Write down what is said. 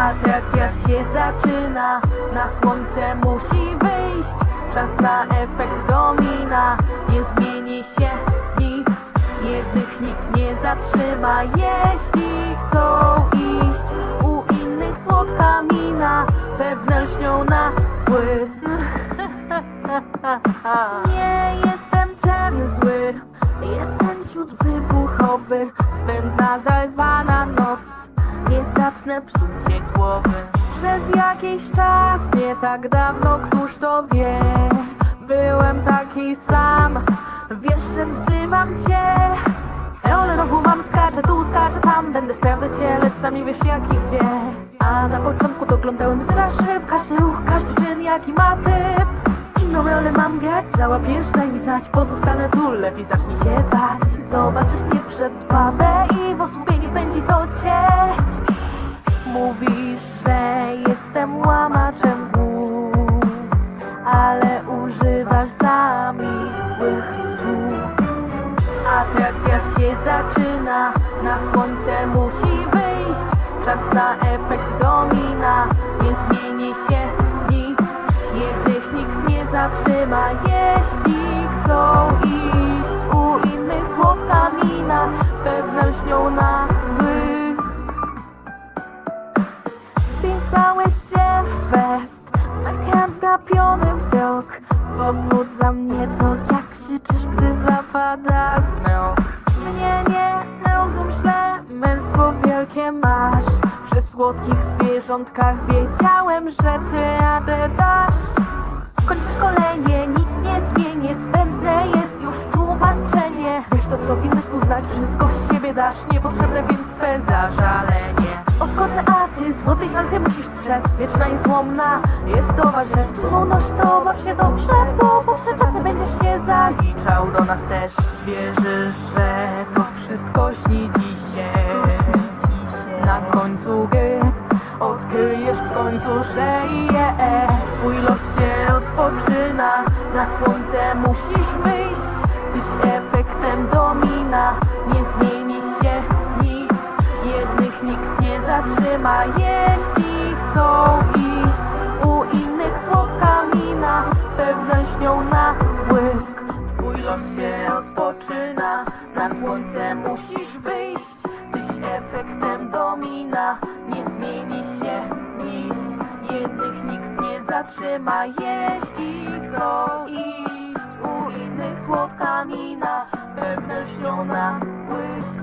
Atrakcja się zaczyna, na słońce musi wyjść Czas na efekt domina, nie zmieni się nic Jednych nikt nie zatrzyma, jeśli chcą iść U innych słodka mina, pewne lśnią na błysk. Nie jestem ten zły, jestem ciut wybuchowy. Spędna zalwana noc, niezdatne psucie głowy. Przez jakiś czas, nie tak dawno, któż to wie? Byłem taki sam, wiesz, że wzywam cię. Eole znowu mam, skaczę tu, skaczę tam Będę sprawdzać cię, lecz sami wiesz jak i gdzie. A na początku doglądałem za szyb Każdy ruch, każdy czyn, jaki ma typ. Inną rolę mam grać, załapiesz, daj mi znać Pozostanę tu, lepiej zacznij się bać. Zobaczysz mnie przed 2B i w osłupienie wpędzi to cię Mówisz, że jestem łamaczem głów Ale używasz za miłych słów Atrakcja się zaczyna, na słońce musi wyjść. Czas na efekt domina, nie zmieni się nic. Jednych nikt nie zatrzyma, jeśli chcą iść. U innych słodka mina, pewne lśnią na weekend gapiony wzrok. Pobudza mnie to, jak krzyczysz, gdy zapada zmrok. Mnie nie rozum źle, męstwo wielkie masz. Przy słodkich zwierzątkach wiedziałem, że ty radę dasz. Kończysz szkolenie, nic nie zmienię, zbędne jest już tłumaczenie. Wiesz to co winność uznać, wszystko z siebie dasz Niepotrzebne więc Odchodzę, a ty złotej szansy musisz strzec Wieczna i złomna jest towarzystwo. Słowność to baw się dobrze, bo powsze czasy będziesz się zaliczał do nas też. Wierzysz, że to wszystko śni ci się. Na końcu gry Odkryjesz w końcu, że je. Twój los się rozpoczyna. Na słońce musisz wyjść Tyś efektem domina Nie zmieni Jeśli chcą iść. U innych słodka mina Pewne śnią na błysk. Twój los się rozpoczyna Na słońce musisz wyjść. Tyś efektem domina Nie zmieni się nic. Jednych nikt nie zatrzyma Jeśli chcą iść. U innych słodka mina Pewne lśnią na błysk